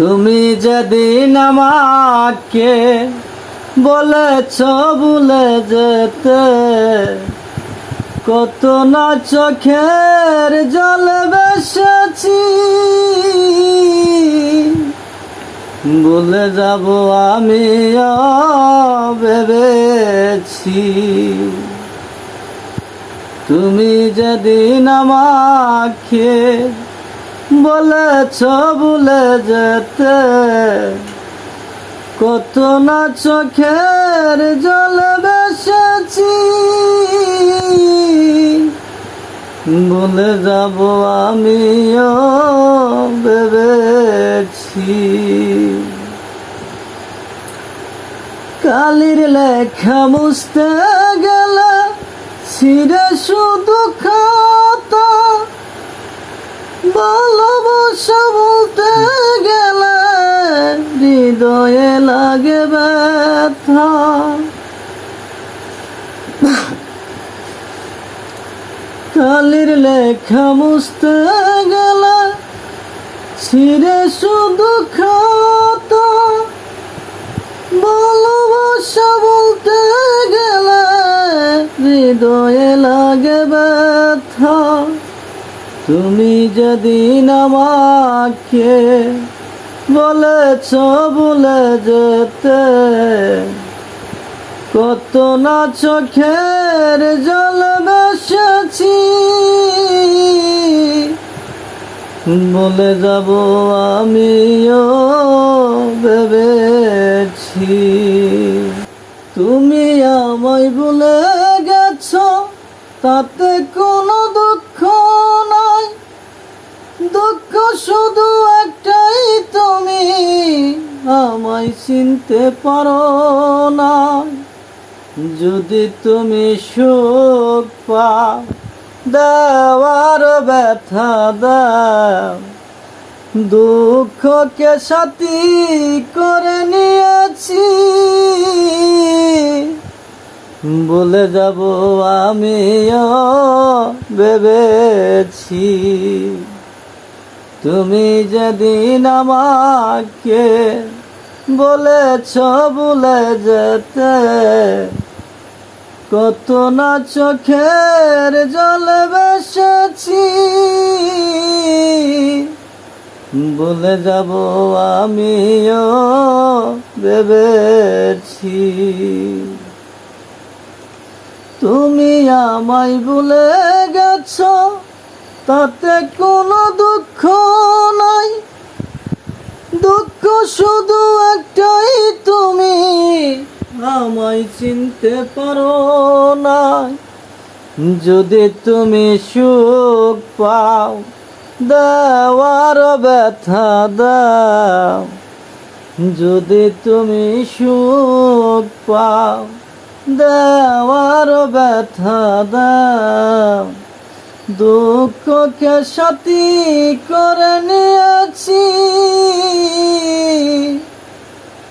তুমি যেদিন আমাকে বলেছ ভুলে যেতে, কত না চোখের জল বেসেছি। বলে যাব আমি ভেবেছি তুমি যেদিন আমাকে বলেছ ভুলে যেতে। কত না চোখের জল বেসেছি বলে যাব আমিও ভেবেছি। কালির লেখা মুছতে গেলে ছিঁড়ে শুধু হৃদয়ে লাগে ব্যথা। কালির লেখা মুছতে গেলে ছিঁড়ে শুধু খাতা ভালোবাসা বলতে গেলে হৃদয়ে লাগে ব্যথা। তুমি যেদিন আমাকে বলেছ বলে যেতে। কত না চোখের জল বসেছি। বলে যাব আমিও ভেবেছি। তুমি আমায় ভুলে গেছ, তাতে কোনো দুঃখ নাই। দুঃখ শুধু চিনতে পারো না। যদি তুমি সুখ পাও দেওয়ার ব্যথা দাও। দুঃখকে সাথী করে নিয়েছি। বলে যাব আমিও ভেবেছি। তুমি যেদিন আমাকে বলেছ বলে যেতে। কত না চোখের জল বেসেছি। বলে যাব আমিও, ভেবেছি। তুমি আমায় ভুলে গেছ, তাতে কোনো দুঃখ চিনতে পারো না যদি তুমি সুখ পাও, দেওয়ার ব্যথা দাও। যদি তুমি সুখ পাও, দেওয়ার ব্যথা দাও। দুঃখকে সাথী করে নিয়েছি।